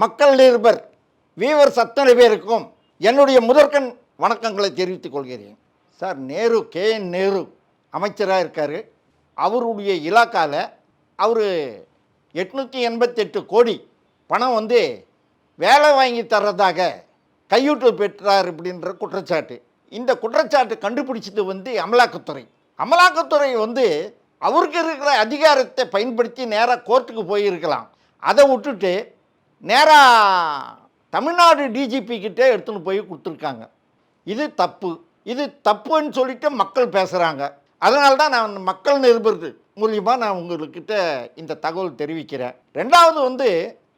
மக்கள் நிருபர் வீவர் அத்தனை பேருக்கும் என்னுடைய முதற்கண் வணக்கங்களை தெரிவித்துக் கொள்கிறேன். Sir Nehru K. N. Nehru அமைச்சராக இருக்கார். அவருடைய இலாக்காவில் அவர் எட்நூற்றி எண்பத்தெட்டு கோடி பணம் வந்து வேலை வாங்கி தர்றதாக கையூட்டு பெற்றார் அப்படின்ற குற்றச்சாட்டு. இந்த குற்றச்சாட்டு கண்டுபிடிச்சது வந்து அமலாக்கத்துறை. அமலாக்கத்துறை வந்து அவருக்கு இருக்கிற அதிகாரத்தை பயன்படுத்தி நேராக கோர்ட்டுக்கு போயிருக்கலாம். அதை விட்டுட்டு நேராக தமிழ்நாடு டிஜிபி கிட்டே எடுத்துன்னு போய் கொடுத்துருக்காங்க. இது தப்பு. இது தப்புன்னு சொல்லிட்டு மக்கள் பேசுகிறாங்க அதனால தான் நான் மக்கள் நிருபர் மூலியமாக நான் உங்கள்கிட்ட இந்த தகவல் தெரிவிக்கிறேன். ரெண்டாவது வந்து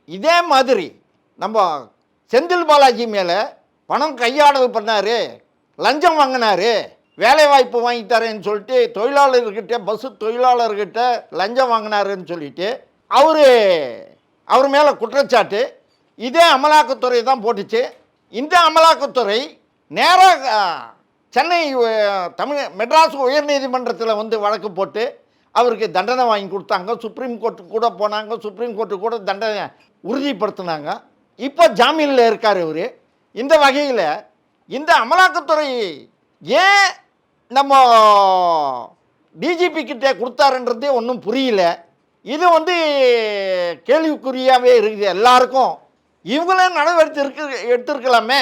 இதே மாதிரி நம்ம செந்தில் பாலாஜி மேலே பணம் கையாடல் பண்ணார் லஞ்சம் வாங்கினாரு வேலை வாய்ப்பு வாங்கி தரேன்னு சொல்லிட்டு தொழிலாளர்கிட்ட பஸ்ஸு தொழிலாளர்கிட்ட லஞ்சம் வாங்கினாருன்னு சொல்லிட்டு அவர் அவர் மேலே குற்றச்சாட்டு இதே அமலாக்கத்துறை தான் போட்டுச்சு. இந்த அமலாக்கத்துறை நேராக சென்னை தமிழ் மெட்ராஸ் உயர்நீதிமன்றத்தில் வந்து வழக்கு போட்டு அவருக்கு தண்டனை வாங்கி கொடுத்தாங்க. சுப்ரீம் கோர்ட்டு கூட போனாங்க. சுப்ரீம் கோர்ட்டு கூட தண்டனை உறுதிப்படுத்தினாங்க. இப்போ ஜாமீனில் இருக்கார் இவர் இந்த வகையில் இந்த அமலாக்கத்துறை ஏன் நம்ம டிஜிபி கிட்டே கொடுத்தாருன்றதே ஒன்றும் புரியல. இது வந்து கேள்விக்குறியாகவே இருக்குது எல்லாருக்கும். இவங்களே நடவடிக்கை இருக்கு எடுத்திருக்கலாமே.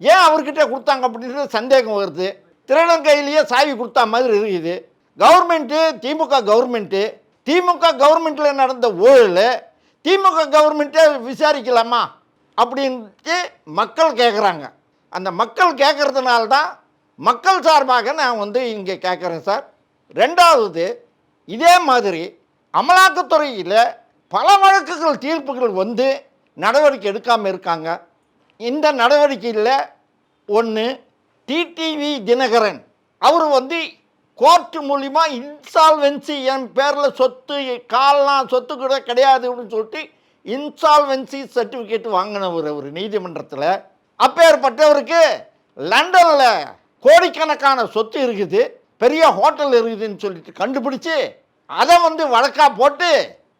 ஏன் அவர்கிட்ட கொடுத்தாங்க அப்படின்றது சந்தேகம் வருது. திருடன் கையிலேயே சாவி கொடுத்தா மாதிரி இருக்குது. கவர்மெண்ட்டு திமுக கவர்மெண்ட்டு திமுக கவர்மெண்ட்டில் நடந்த ஊழல் திமுக கவர்மெண்ட்டே விசாரிக்கலாமா அப்படின்ட்டு மக்கள் கேட்குறாங்க அந்த மக்கள் கேட்குறதுனால தான் மக்கள் சார்பாக நான் வந்து இங்கே கேட்குறேன் சார். ரெண்டாவது இதே மாதிரி அமலாக்கத்துறையில் பல வழக்குகள் தீர்ப்புகள் வந்து நடவடிக்கை எடுக்காமல் இருக்காங்க. இந்த நடவடிக்கையில் ஒன்று டிடிவி தினகரன். அவர் வந்து கோர்ட்டு மூலிமா இன்சால்வென்சி என் பேரில் சொத்து கால்லாம் சொத்து கூட கிடையாது அப்படின்னு சொல்லிட்டு இன்சால்வென்சி சர்டிஃபிகேட் வாங்கினவர் அவர் நீதிமன்றத்தில். அப்பேற்பட்டவருக்கு லண்டனில் கோடிக்கணக்கான சொத்து இருக்குது பெரிய ஹோட்டல் இருக்குதுன்னு சொல்லிட்டு கண்டுபிடிச்சி அதை வந்து வழக்காக போட்டு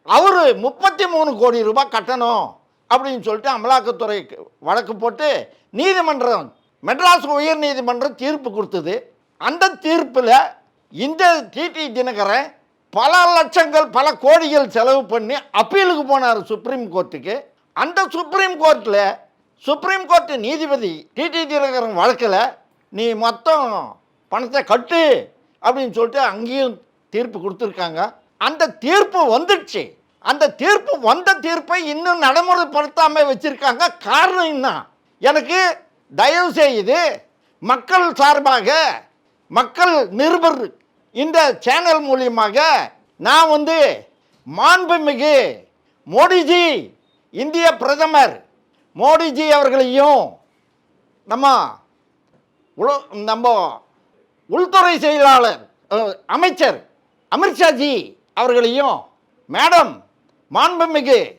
அவர் முப்பத்தி மூணு கோடி ரூபாய் கட்டணும் அப்படின்னு சொல்லிட்டு அமலாக்கத்துறை வழக்கு போட்டு நீதிமன்றம் மெட்ராஸ் உயர் நீதிமன்றம் தீர்ப்பு கொடுத்தது. அந்த தீர்ப்பில் இந்த டிடி தினகரன் பல லட்சங்கள் பல கோடிகள் செலவு பண்ணி அப்பீலுக்கு போனார் சுப்ரீம் கோர்ட்டுக்கு. அந்த சுப்ரீம் கோர்ட்டில் சுப்ரீம் கோர்ட்டு நீதிபதி டிடி தினகரன் வழக்கில் நீ மொத்தம் பணத்தை கட்டு அப்படின்னு சொல்லிட்டு அங்கேயும் தீர்ப்பு கொடுத்துருக்காங்க. அந்த தீர்ப்பு வந்துடுச்சு. அந்த தீர்ப்பு வந்த தீர்ப்பை இன்னும் நடைமுறைப்படுத்தாமல் வச்சுருக்காங்க. காரணம் என்ன? எனக்கு தயவு செய்து மக்கள் சார்பாக மக்கள் நிருபர் இந்த சேனல் மூலியமாக நான் வந்து மாண்புமிகு மோடிஜி இந்திய பிரதமர் மோடிஜி அவர்களையும் நம்ம உல நம்ம உள்துறை செயலாளர் அமைச்சர் அமித்ஷாஜி அவர்களையும் மேடம் மாண்புமிகு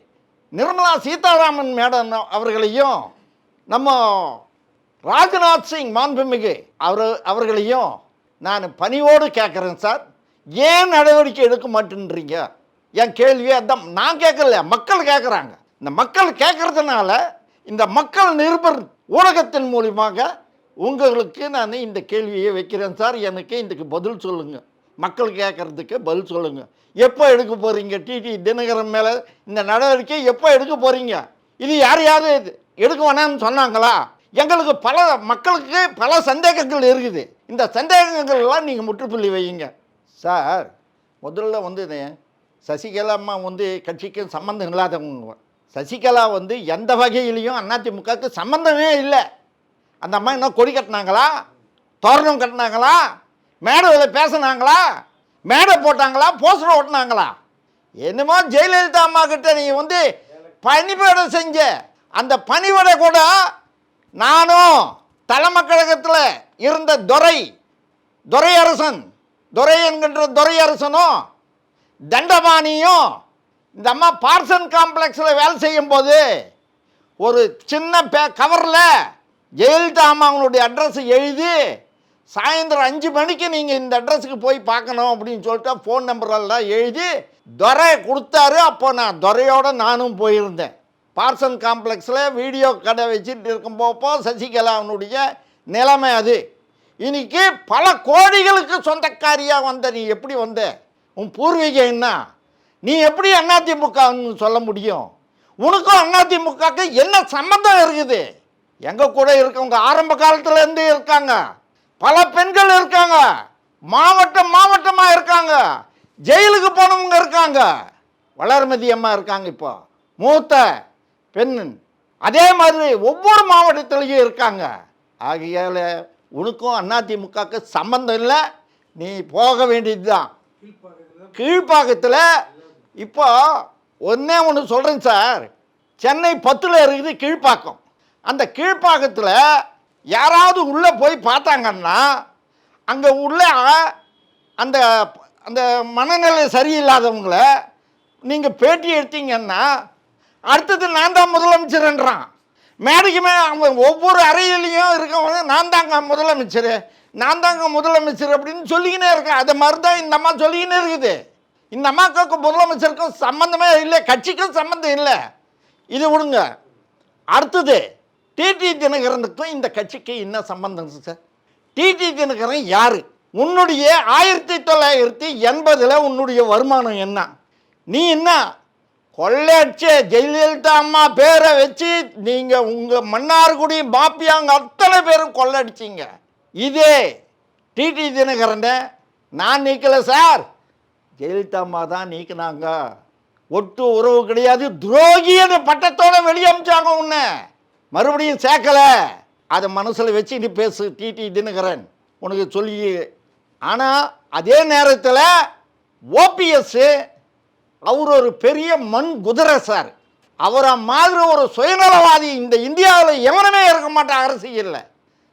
நிர்மலா சீதாராமன் மேடம் அவர்களையும் நம்ம ராஜ்நாத் சிங் மாண்புமிகு அவர் அவர்களையும் நான் பணிவோடு கேட்குறேன் சார். ஏன் நடவடிக்கை எடுக்க மாட்டேன்றீங்க? என் கேள்வியே அதான். நான் கேட்கல மக்கள் கேட்குறாங்க. இந்த மக்கள் கேட்கறதுனால இந்த மக்கள் நிருபர் ஊடகத்தின் மூலியமாக உங்களுக்கு நான் இந்த கேள்வியை வைக்கிறேன் சார். எனக்கு இதுக்கு பதில் சொல்லுங்கள் மக்கள் கேட்குறதுக்கு பதில் சொல்லுங்கள் எப்போ எடுக்க போகிறீங்க டிடி தினகரன் மேலே இந்த நடவடிக்கை எப்போ எடுக்க போகிறீங்க இது யார் இது எடுக்க வேணாம்னு சொன்னாங்களா? எங்களுக்கு பல மக்களுக்கு பல சந்தேகங்கள் இருக்குது. இந்த சந்தேகங்கள்லாம் நீங்கள் முற்றுப்புள்ளி வையுங்க. சார் முதல்ல வந்து சசிகலா அம்மா வந்து கட்சிக்கு சம்மந்தம் இல்லாதவங்க. சசிகலா வந்து எந்த வகையிலையும் அதிமுகவுக்கு சம்மந்தமே இல்லை. அந்த அம்மா என்ன கொடி கட்டினாங்களா? தோரணம் கட்டினாங்களா? மேடையில் பேசினாங்களா? மேடை போட்டாங்களா? போஸ்டர் ஓட்டினாங்களா என்னமோ ஜெயலலிதா அம்மா கிட்ட நீங்கள் வந்து பணிவிடை செஞ்ச அந்த பணிவிடை கூட நானும் தலைமை கழகத்தில் இருந்த துரை துரை அரசன் துரை என்கின்ற துரை அரசனும் தண்டபாணியும் இந்த அம்மா பார்சன் காம்ப்ளெக்ஸில் வேலை செய்யும்போது ஒரு சின்ன பே கவரில் ஜெயலலிதா அம்மா அவங்களுடைய அட்ரஸ் எழுதி சாயந்தரம் அஞ்சு மணிக்கு நீங்கள் இந்த அட்ரஸுக்கு போய் பார்க்கணும் அப்படின்னு சொல்லிட்டு ஃபோன் நம்பரெல்லாம் எழுதி துரை கொடுத்தாரு. அப்போ நான் துரையோடு நானும் போயிருந்தேன். பார்சன் காம்ப்ளெக்ஸில் வீடியோ கடை வச்சுட்டு இருக்கும்போப்போ சசிகலாவினுடைய நிலைமை அது. இன்னைக்கு பல கோடிகளுக்கு சொந்தக்காரியாக வந்த நீ எப்படி வந்த? உன் பூர்வீகம் என்ன நீ எப்படி அதிமுகன்னு சொல்ல முடியும்? உனக்கும் அதிமுகக்கு என்ன சம்மந்தம் இருக்குது? எங்கள் கூட இருக்கவங்க ஆரம்ப காலத்துலேருந்து இருக்காங்க. பல பெண்கள் இருக்காங்க. மாவட்டம் மாவட்டமாக இருக்காங்க. ஜெயிலுக்கு போனவங்க இருக்காங்க. வளர்மதி அம்மா இருக்காங்க இப்போ. மூத்த பெண். அதே மாதிரி ஒவ்வொரு மாவட்டத்திலையும் இருக்காங்க. ஆகையால் உனக்கும் அதிமுகக்கு சம்மந்தம் இல்லை. நீ போக வேண்டியது தான் கீழ்ப்பாக்கத்தில் இப்போ ஒன்றே ஒன்று சொல்கிறேன் சார். சென்னை பத்தில் இருக்குது கீழ்ப்பாக்கம். அந்த கீழ்ப்பாக்கத்தில் யாராவது உள்ளே போய் பார்த்தாங்கன்னா அங்கே உள்ள அந்த அந்த மனநிலை சரியில்லாதவங்கள நீங்கள் பேட்டி எடுத்தீங்கன்னா அடுத்தது நான் தான் முதலமைச்சர்ன்றான். மேடைக்குமே அவங்க அவன் ஒவ்வொரு அறையிலையும் இருக்கவங்க நான் தாங்க முதலமைச்சர் நான் தாங்க முதலமைச்சர் அப்படின்னு சொல்லிக்கினே இருக்கேன். அதை மாதிரி தான் இந்த அம்மா சொல்லிக்கினே இருக்குது. இந்த அம்மாவுக்கும் முதலமைச்சருக்கும் சம்மந்தமே இல்லை கட்சிக்கும் சம்மந்தம் இல்லை. இது விடுங்க. அடுத்தது டிடி தினகரனுக்கும் இந்த கட்சிக்கு என்ன சம்பந்தம் சார்? டிடி தினகரன் யார்? உன்னுடைய ஆயிரத்தி தொள்ளாயிரத்தி எண்பதில் உன்னுடைய வருமானம் என்ன? நீ என்ன கொள்ளையடிச்ச ஜெயலலிதா அம்மா பேரை வச்சு நீங்கள் உங்கள் மன்னார்குடி மாப்பியாங்க அத்தனை பேரும் கொள்ளடிச்சிங்க இதே டிடி தினகரனை நான் நீக்கலை சார். ஜெயலலிதா அம்மா தான் நீக்கினாங்க. ஒட்டு உறவு கிடையாது. துரோகின்னு பட்டத்தோடு வெளியமிச்சாங்க உன்னை. மறுபடியும் சேர்க்கலை. அதை மனசில் வச்சு நீ பேசு டிடி தினகரன் உனக்கு சொல்லி ஆனால் அதே நேரத்தில் ஓபிஎஸ்ஸு அவர் ஒரு பெரிய மண் குதிரை சார். அவரை மாதிரி ஒரு சுயநலவாதி இந்த இந்தியாவில் எவனுமே இருக்க மாட்டேன் அரசியலில்.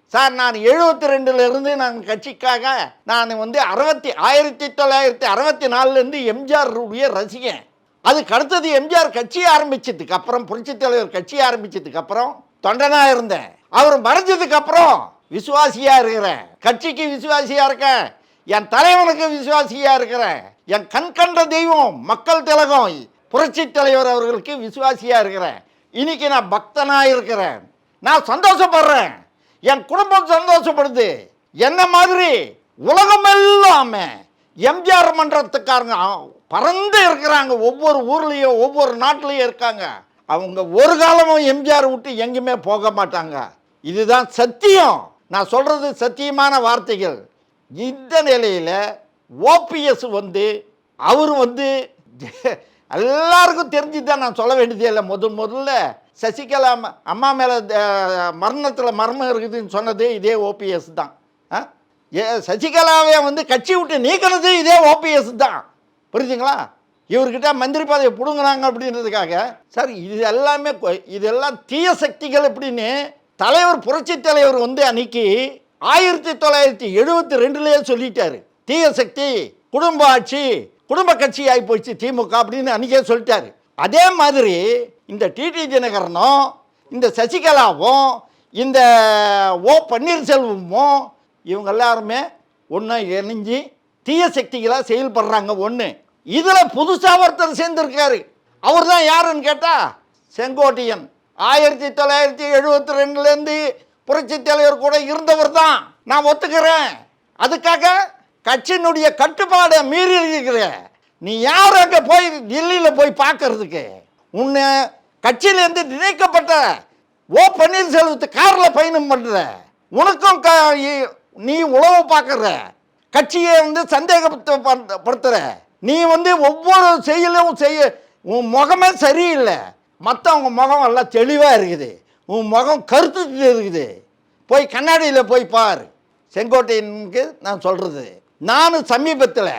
சார் நான் எழுபத்தி ரெண்டுலேருந்து நான் கட்சிக்காக நான் வந்து அறுபத்தி ஆயிரத்தி தொள்ளாயிரத்தி அறுபத்தி நாலுலேருந்து எம்ஜிஆருடைய ரசிகன். அதுக்கு அடுத்தது எம்ஜிஆர் கட்சி ஆரம்பிச்சதுக்கு அப்புறம் புரட்சித் தலைவர் கட்சி ஆரம்பிச்சதுக்கு அப்புறம் தொண்டனா இருந்தேன். அவர் மறைஞ்சதுக்கு அப்புறம் விசுவாசியா இருக்கிறேன். கட்சிக்கு விசுவாசியா இருக்கேன். என் தலைவனுக்கு விசுவாசியா இருக்கிறேன். என் கண் கண்ட தெய்வம் மக்கள் திலகம் புரட்சி தலைவர் அவர்களுக்கு விசுவாசியா இருக்கிறேன். இன்னைக்கு நான் பக்தனா இருக்கிறேன். நான் சந்தோஷப்படுறேன். என் குடும்பம் சந்தோஷப்படுது. என்ன மாதிரி? உலகமெல்லாம் எம்ஜிஆர் மன்றத்துக்காரங்க பறந்து இருக்கிறாங்க. ஒவ்வொரு ஊர்லேயும் ஒவ்வொரு நாட்டிலையும் இருக்காங்க. அவங்க ஒரு காலமும் எம்ஜிஆர் விட்டு எங்கேயுமே போக மாட்டாங்க. இதுதான் சத்தியம். நான் சொல்கிறது சத்தியமான வார்த்தைகள். இந்த நிலையில் ஓபிஎஸ் வந்து அவர் வந்து எல்லாருக்கும் தெரிஞ்சு தான் நான் சொல்ல வேண்டியதே இல்லை. முதல் முதல்ல சசிகலா அம்மா- அம்மா மேலே மரணத்தில் மர்மம் இருக்குதுன்னு சொன்னது இதே ஓபிஎஸ் தான். ஆ? ஏ சசிகலாவை வந்து கட்சி விட்டு நீக்கிறது இதே ஓபிஎஸ் தான். புரியுதுங்களா இவர்கிட்ட மந்திரி பதவியை பிடுங்குறாங்க அப்படின்றதுக்காக சார் இது எல்லாமே இதெல்லாம் தீய சக்திகள் எப்படின்னு தலைவர் புரட்சி தலைவர் வந்து அன்னைக்கு ஆயிரத்தி தொள்ளாயிரத்தி எழுபத்தி ரெண்டுலேயே சொல்லிட்டாரு. தீய சக்தி குடும்ப ஆட்சி குடும்ப கட்சி ஆகி போச்சு திமுக அப்படின்னு அன்றைக்கே சொல்லிட்டாரு. அதே மாதிரி இந்த டிடி தினகரனும் இந்த சசிகலாவும் இந்த ஓ. பன்னீர்செல்வமும் இவங்க எல்லாருமே ஒன்றா இணைஞ்சு தீய சக்திகளாக செயல்படுறாங்க ஒன்று இதில் புதுசாக ஒருத்தர் சேர்ந்துருக்காரு. அவர் தான் யாருன்னு கேட்டால் செங்கோட்டையன். ஆயிரத்தி தொள்ளாயிரத்தி எழுபத்தி ரெண்டுலேருந்து புரட்சி தலைவர் கூட இருந்தவர் தான் நான் ஒத்துக்கிறேன். அதுக்காக கட்சியினுடைய கட்டுப்பாடை மீறி இருக்கிறேன் நீ யார் அங்கே போய் டெல்லியில் போய் பார்க்கறதுக்கு? உன்னை கட்சியிலேருந்து நினைக்கப்பட்ட ஓ பன்னீர்செல்வத்து காரில் பயணம் பண்ணுற உனக்கும் க நீ உழவு பார்க்குற கட்சியை வந்து சந்தேகப்படுத்துற நீ வந்து ஒவ்வொரு செயலும் செய்ய உன் முகமே சரியில்லை. மற்றவங்க முகம் எல்லாம் தெளிவாக இருக்குது. உன் முகம் கருத்து இருக்குது. போய் கண்ணாடியில் போய் பார். செங்கோட்டையனுக்கு நான் சொல்கிறது நான் சமீபத்தில்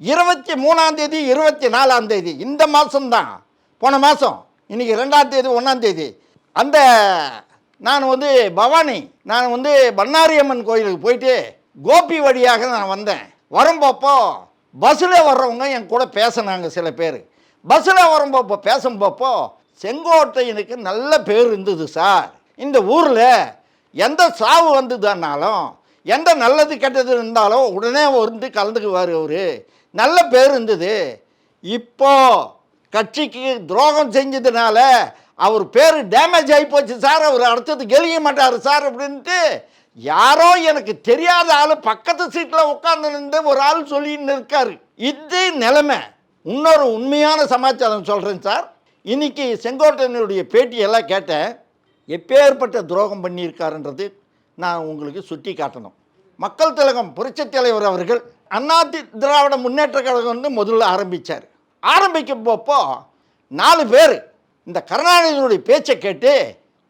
இருபத்தி மூணாந்தேதி இருபத்தி நாலாந்தேதி இந்த மாதம்தான் போன மாதம் இன்னைக்கு ரெண்டாந்தேதி ஒன்றாந்தேதி அந்த நான் வந்து பவானி நான் வந்து பண்ணாரியம்மன் கோயிலுக்கு போயிட்டு கோபி வழியாக நான் வந்தேன். வரும்போப்போ பஸ்ஸில் வர்றவங்க என் கூட பேசினாங்க சில பேர். பஸ்ஸில் வரும்போப்போ பேசும்போப்போ செங்கோட்டையனுக்கு நல்ல பேர் இருந்தது சார். இந்த ஊரில் எந்த சாவு வந்ததுனாலும் எந்த நல்லது கெட்டது இருந்தாலும் உடனே வந்து கலந்துக்குவார் அவர். நல்ல பேர் இருந்தது. இப்போ கட்சிக்கு துரோகம் செஞ்சதுனால அவர் பேர் டேமேஜ் ஆகி போச்சு சார். அவர் அடுத்தது கெலிய மாட்டார் சார் அப்படின்ட்டு யாரோ எனக்கு தெரியாத ஆள் பக்கத்து சீட்டில் உட்காந்து நின்று ஒரு ஆள் சொல்லின்னு இருக்காரு இது நிலைமை. இன்னொரு உண்மையான சமாச்சாரம் சொல்கிறேன் சார். இன்னைக்கு செங்கோட்டையனுடைய பேட்டியெல்லாம் கேட்டேன். எப்பேற்பட்ட துரோகம் பண்ணியிருக்காருன்றது நான் உங்களுக்கு சுட்டி காட்டணும். மக்கள் திலகம் புரட்சித் தலைவர் அவர்கள் அண்ணா திராவிட முன்னேற்ற கழகம் வந்து முதல்ல ஆரம்பித்தார் ஆரம்பிக்கும் போப்போ நாலு பேர் இந்த கருணாநிதியினுடைய பேச்சை கேட்டு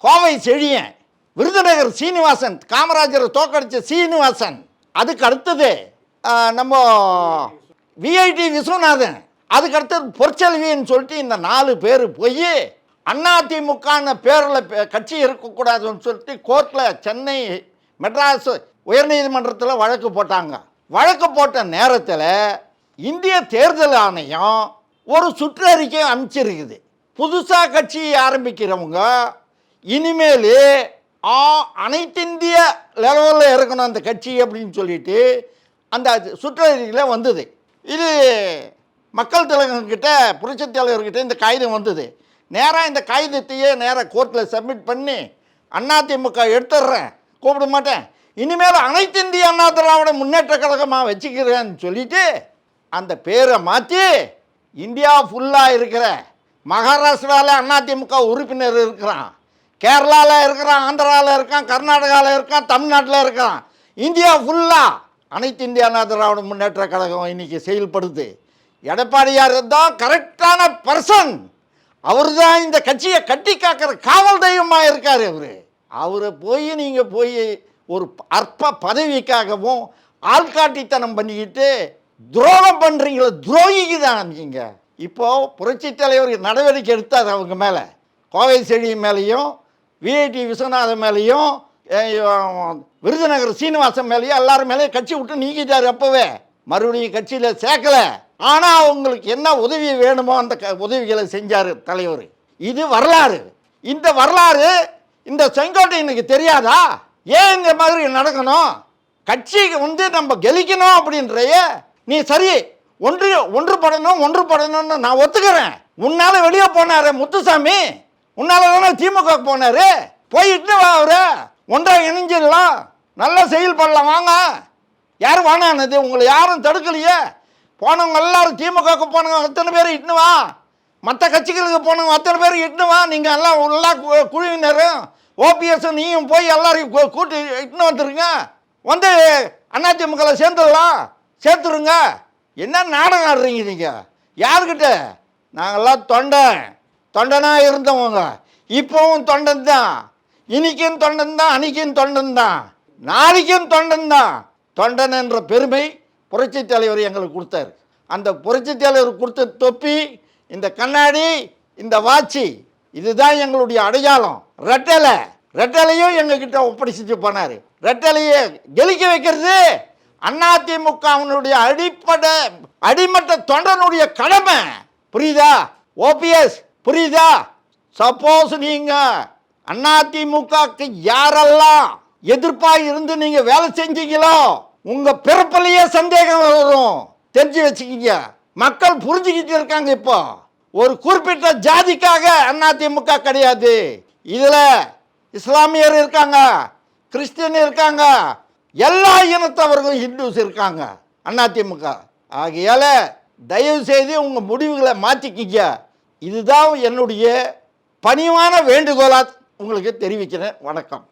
கோவை செழியன் விருதுநகர் சீனிவாசன் காமராஜரை தோக்கடிச்ச சீனிவாசன். அதுக்கு அடுத்தது நம்ம விஐடி விஸ்வநாதன். அதுக்கு அடுத்தது பொற்செல்வின்னு சொல்லிட்டு இந்த நாலு பேர் போய் அதிமுகன பேரில் கட்சி இருக்கக்கூடாதுன்னு சொல்லிட்டு கோர்ட்டில் சென்னை மெட்ராஸ் உயர்நீதிமன்றத்தில் வழக்கு போட்டாங்க. வழக்கு போட்ட நேரத்தில் இந்திய தேர்தல் ஆணையம் ஒரு சுற்றறிக்கை அமைச்சிருக்குது புதுசாக கட்சி ஆரம்பிக்கிறவங்க இனிமேல் அனைத்திந்திய லெவலில் இருக்கணும் அந்த கட்சி அப்படின்னு சொல்லிட்டு அந்த சுற்றறிக்கையில் வந்தது. இது மக்கள் தலைவர்கிட்ட புரட்சித் தலைவர்கிட்ட இந்த காகிதம் வந்தது. நேராக இந்த காகிதத்தையே நேராக கோர்ட்டில் சப்மிட் பண்ணி அதிமுக எடுத்துடுறேன் கூப்பிட மாட்டேன். இனிமேல் அனைத்து இந்திய அண்ணா திராவிட முன்னேற்ற கழகமாக வச்சுக்கிறேன்னு சொல்லிட்டு அந்த பேரை மாற்றி இந்தியா ஃபுல்லாக இருக்கிற மகாராஷ்டிராவில் அதிமுக உறுப்பினர் இருக்கிறான். கேரளாவில் இருக்கிறான் ஆந்திராவில் இருக்கான் கர்நாடகாவில் இருக்கான் தமிழ்நாட்டில் இருக்கான். இந்தியா ஃபுல்லாக அனைத்து இந்திய அண்ணா திராவிட முன்னேற்ற கழகம் இன்றைக்கி செயல்படுது. எடப்பாடியார் தான் கரெக்டான பர்சன் அவர் தான் இந்த கட்சியை கட்டி காக்கிற காவல் தெய்வமாக இருக்கார் அவர். அவரை போய் நீங்கள் போய் ஒரு அற்ப பதவிக்காகவும் ஆள்காட்டித்தனம் பண்ணிக்கிட்டு துரோகம் பண்ணுறீங்களே துரோகிக்கு தான் நீங்கள் இப்போது புரட்சி தலைவர் நடவடிக்கை எடுத்தார் அவங்க மேலே. கோவை செடி மேலேயும் விஐடி விஸ்வநாதன் மேலேயும் விருதுநகர் சீனிவாசன் மேலேயும் எல்லாரும் மேலேயும் கட்சி விட்டு நீக்கிட்டார் அப்போவே. மறுபடியும் கட்சியில் சேர்க்கல. ஆனால் அவங்களுக்கு என்ன உதவி வேணுமோ அந்த க உதவிகளை செஞ்சார் தலைவர். இது வரலாறு. இந்த வரலாறு இந்த செங்கோட்டையனுக்கு தெரியாதா? ஏன் இந்த மாதிரி நடக்கணும்? கட்சிக்கு வந்து நம்ம கெலிக்கணும் அப்படின்றைய நீ சரி ஒன்று ஒன்றுபடணும் ஒன்றுபடணும்னு நான் ஒத்துக்கிறேன். உன்னால் வெளியே போனாரு முத்துசாமி. உன்னால தானே திமுக போனாரு? போயிட்டு வா அவரு. ஒன்றா இணைஞ்சிடலாம். நல்லா செயல்படலாம் வாங்க. யாரும் வானானது? உங்களை யாரும் தடுக்கலையே. போனவங்க எல்லாரும் திமுகவுக்கு போனவங்க அத்தனை பேர் இட்டுனு வா. மற்ற கட்சிகளுக்கு போனவங்க அத்தனை பேர் இட்டுனு வா. நீங்கள் எல்லாம் எல்லா கு- குழுவினரும் ஓபிஎஸ் நீயும் போய் எல்லாரையும் கூட்டி இட்டுன்னு வந்துருங்க. வந்து அதிமுகவில் சேர்ந்துடலாம். சேர்த்துருங்க. என்ன நாடகம் ஆடுறீங்க நீங்கள் யாருக்கிட்ட? நாங்கள்லாம் தொண்டை. தொண்டனாக இருந்தவங்க இப்போவும் தொண்டன் தான் இன்னைக்கும் தொண்டன் தான் அன்னைக்கும் தொண்டன் தான் நாளைக்கும் தொண்டன் தான் தொண்டன் என்ற பெருமை புரட்சி தலைவர் எங்களுக்கு கொடுத்தாரு. அந்த புரட்சி தலைவர் கொடுத்த தொப்பி இந்த கண்ணாடி இந்த வாட்சி இதுதான் எங்களுடைய அடையாளம். ரெட்டலை ரெட்டலையும் எங்ககிட்ட ஒப்படைச்சிட்டு போனார். ரெட்டலையை கெலிக்க வைக்கிறது அதிமுகவனுடைய அடிப்படை அடிமட்ட தொண்டனுடைய கடமை. புரியுதா? ஓபிஎஸ் புரியுதா? சப்போஸ் நீங்க அதிமுகக்கு யாரெல்லாம் எதிர்ப்பா இருந்து நீங்க வேலை செஞ்சீங்களோ உங்க பிறப்பிலேயே சந்தேகம் வரும். தெரிஞ்சு வச்சுக்கிங்க. மக்கள் புரிஞ்சுக்கிட்டு இருக்காங்க இப்போ. ஒரு குறிப்பிட்ட ஜாதிக்காக அதிமுக கிடையாது. இதுல இஸ்லாமியர் இருக்காங்க கிறிஸ்டின் இருக்காங்க எல்லா இனத்தவர்களும் ஹிந்துஸ் இருக்காங்க அதிமுக ஆகையால தயவு செய்து உங்க முடிவுகளை மாற்றிக்கிங்க இதுதான் என்னுடைய பணிவான வேண்டுகோளாக உங்களுக்கு தெரிவிக்கிறேன். வணக்கம்.